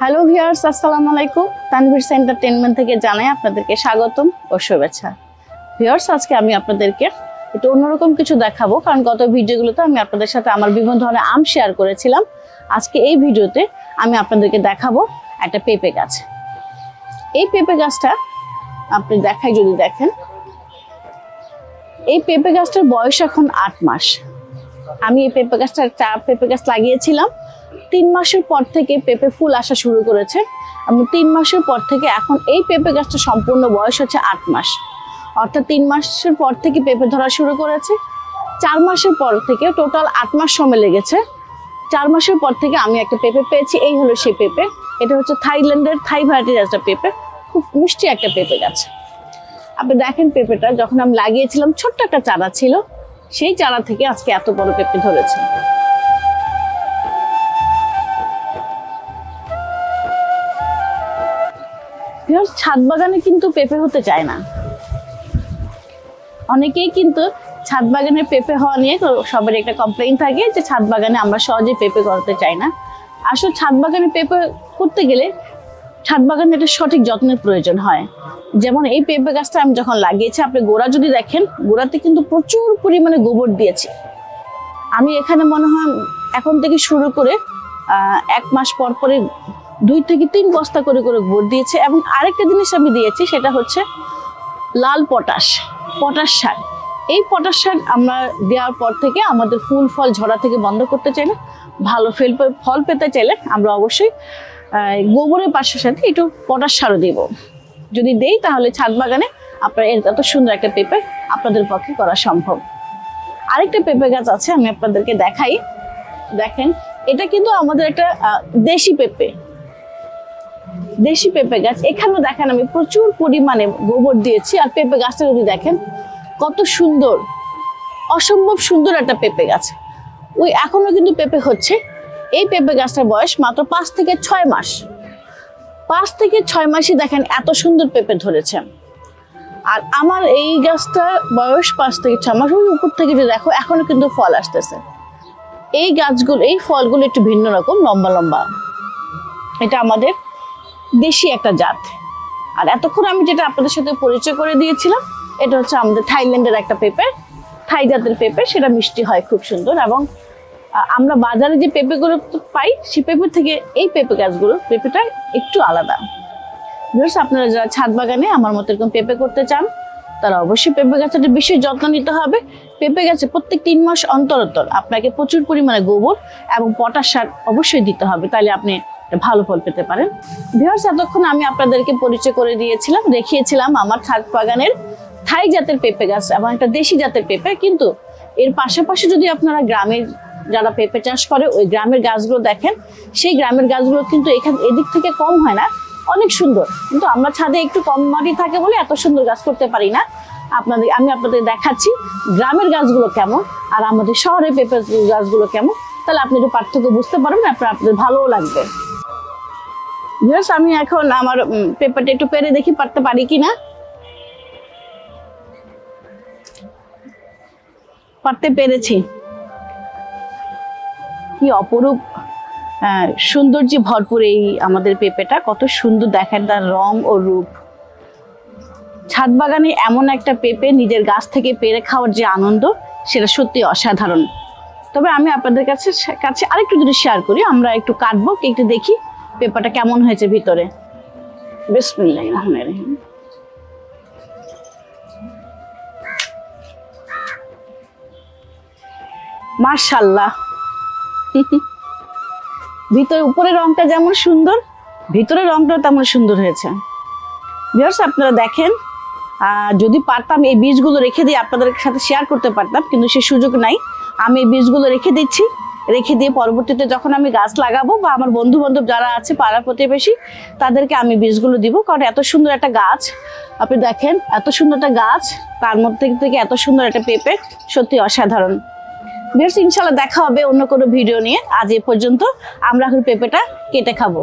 Hello viewers আসসালামু আলাইকুম। Tanvir entertainment থেকে জানাই আপনাদেরকে স্বাগতম ও শুভেচ্ছা। ভিউয়ার্স আজকে আমি আপনাদেরকে একটু অন্যরকম কিছু দেখাবো, কারণ গত ভিডিওগুলোতে আমি আপনাদের সাথে আমার বিভিন্ন ধরনের আম শেয়ার করেছিলাম। আজকে এই ভিডিওতে আমি আপনাদেরকে দেখাবো একটা পেঁপে গাছ। এই পেঁপে গাছটা আপনি দেখাই যদি দেখেন, এই পেঁপে গাছটার বয়স এখন আট মাস। আমি এই পেঁপে গাছটা পেঁপে গাছ লাগিয়েছিলাম। তিন মাসের পর থেকে পেঁপে ফুল আসা শুরু করেছে এবং তিন মাসের পর থেকে এখন এই পেঁপে গাছটা সম্পূর্ণ বয়স হচ্ছে আট মাস। অর্থাৎ তিন মাসের পর থেকে পেঁপে ধরা শুরু করেছে। চার মাসের পর থেকে টোটাল আট মাস সময় লেগেছে। চার মাসের পর থেকে আমি একটা পেঁপে পেয়েছি, এই হলো সেই পেঁপে। এটা হচ্ছে থাইল্যান্ডের থাই ভ্যারাইটির একটা পেঁপে। খুব মিষ্টি একটা পেঁপে গাছ। আপনি দেখেন পেঁপেটা, যখন আমি লাগিয়েছিলাম, ছোট্ট একটা চারা ছিল। সেই চারা থেকে আজকে এত বড় পেঁপে ধরেছে। Viewers, ছাদ বাগানে কিন্তু পেঁপে হতে চায় না। অনেকেই কিন্তু ছাদ বাগানে পেঁপে হওয়া নিয়ে সবার একটা কমপ্লেইন থাকে যে ছাদ বাগানে আমরা সহজে পেঁপে করতে চাই না। আসলে ছাদ বাগানে পেঁপে করতে গেলে ছাদ বাগানে একটা সঠিক যত্নের প্রয়োজন হয়। যেমন এই পেঁপে গাছটা আমি যখন লাগিয়েছি আপনি গোড়া যদি দেখেন গোড়াতে কিন্তু প্রচুর পরিমাণে গোবর দিয়েছি। আমি এখানে মনে হয় এখন থেকে শুরু করে এক মাস পর পরে দুই থেকে তিন বস্তা করে করে গোবর দিয়েছে এবং আরেকটা জিনিস আমি দিয়েছি, সেটা হচ্ছে লাল পটাশ পটাশ সার এই পটাশ সার আমরা দেওয়ার পর থেকে আমাদের ফুল ফল ঝরা থেকে বন্ধ করতে চাইলে ভালো ফেল ফল পেতে চাইলে আমরা অবশ্যই গোবরের পাশের সাথে একটু পটাশ সারও দেব। যদি দেই তাহলে ছাদ বাগানে আপনার এর এত সুন্দর একটা পেঁপে আপনাদের পক্ষে করা সম্ভব। আরেকটা পেঁপে গাছ আছে, আমি আপনাদেরকে দেখাই। দেখেন, এটা কিন্তু আমাদের একটা দেশি পেঁপে। দেশি পেঁপে গাছ। এখানেও দেখেন আমি প্রচুর পরিমাণে গোবর দিয়েছি। আর পেঁপে গাছটা যদি দেখেন, কত সুন্দর, অসম্ভব সুন্দর একটা পেঁপে গাছ। ওই এখনও কিন্তু পেঁপে হচ্ছে। এই পেঁপে গাছটার বয়স মাত্র পাঁচ থেকে ছয় মাস। পাঁচ থেকে ছয় মাসই দেখেন এত সুন্দর পেঁপে ধরেছে। আর আমার এই গাছটার বয়স পাঁচ থেকে ছয় মাস। ওই উপর থেকে যদি দেখো, এখনও কিন্তু ফল আসতেছে। এই গাছগুলো, এই ফলগুলো একটু ভিন্ন রকম, লম্বা লম্বা। এটা আমাদের দেশি একটা জাত। আর এতক্ষণ আমি যেটা আপনাদের সাথে পরিচয় করে দিয়েছিলাম এটা হচ্ছে আমাদের থাইল্যান্ডের একটা পেঁপে। থাই জাতের পেঁপে সেটা মিষ্টি হয় খুব সুন্দর এবং আমরা বাজারে যে পেঁপেগুলো পাই সে পেঁপে থেকে এই পেঁপে গাছগুলো পেঁপেটা একটু আলাদা। Viewers, আপনারা যারা ছাদ বাগানে আমার মতো এরকম পেঁপে করতে চান তারা অবশ্যই পেঁপে গাছটা বেশি যত্ন নিতে হবে। পেঁপে গাছে প্রত্যেক তিন মাস অন্তর অন্তর আপনাকে প্রচুর পরিমাণে গোবর এবং পটাশ সার অবশ্যই দিতে হবে, তাহলে আপনি ভালো ফল পেতে পারেন। ভিউয়ার্স এতক্ষণ আমি আপনাদেরকে পরিচয় করে দিয়েছিলাম, দেখিয়েছিলাম আমার ছাদ বাগানের থাই জাতের পেঁপে গাছ এবং একটা দেশি জাতের পেঁপে, কিন্তু এর পাশাপাশি যদি আপনারা গ্রামের যারা পেঁপে চাষ করে, ওই গ্রামের গাছগুলো দেখেন, সেই গ্রামের গাছগুলো কিন্তু এখান, এদিক থেকে কম হয় না, অনেক সুন্দর। কিন্তু আমরা ছাদে একটু কম মাটি থাকে বলে এত সুন্দর গাছ করতে পারি না। আপনাদের আমি আপনাদের দেখাচ্ছি গ্রামের গাছগুলো কেমন আর আমাদের শহরের পেঁপে গাছগুলো কেমন। তাহলে আপনি একটু পার্থক্য বুঝতে পারবেন আপনার আপনাদের ভালোও লাগবে। Viewers, আমি এখন আমার পেপারটা একটু পেরে দেখি পারতে পারি কি না পারতে পেরেছি। কি অপরূপ সৌন্দর্যে ভরপুর এই আমাদের পেঁপেটা কত সুন্দর দেখেন তার রং ও রূপ। ছাদ বাগানে এমন একটা পেঁপে নিজের গাছ থেকে পেরে খাওয়ার যে আনন্দ, সেটা সত্যি অসাধারণ। তবে আমি আপনাদের কাছে কাছে আরেকটু যদি শেয়ার করি, আমরা একটু কাটবো একটু দেখি পেপারটা কেমন হয়েছে ভিতরে। বিসমিল্লাহির রহমানির রহিম। মার্শাল্লাহ ভিতরে উপরের রংটা যেমন সুন্দর ভিতরের রংটাও তেমন সুন্দর হয়েছে। আপনারা দেখেন যদি পারতাম এই বীজগুলো রেখে দিয়ে আপনাদের সাথে শেয়ার করতে পারতাম, কিন্তু সে সুযোগ নাই। আমি এই বীজগুলো রেখে দিচ্ছি। রেখে দিয়ে পরবর্তীতে যখন আমি গাছ লাগাবো বা আমার বন্ধু বান্ধব যারা আছে, পাড়া প্রতিবেশী, তাদেরকে আমি বীজগুলো দিব। কারণ এত সুন্দর একটা গাছ, আপনি দেখেন, এত সুন্দর একটা গাছ, তার মধ্যে থেকে এত সুন্দর একটা পেঁপে, সত্যি অসাধারণ। বিয়ার্স, ইনশাল্লাহ দেখা হবে অন্য কোনো ভিডিও নিয়ে। আজ এ পর্যন্ত আমরা এখন পেঁপেটা কেটে খাব।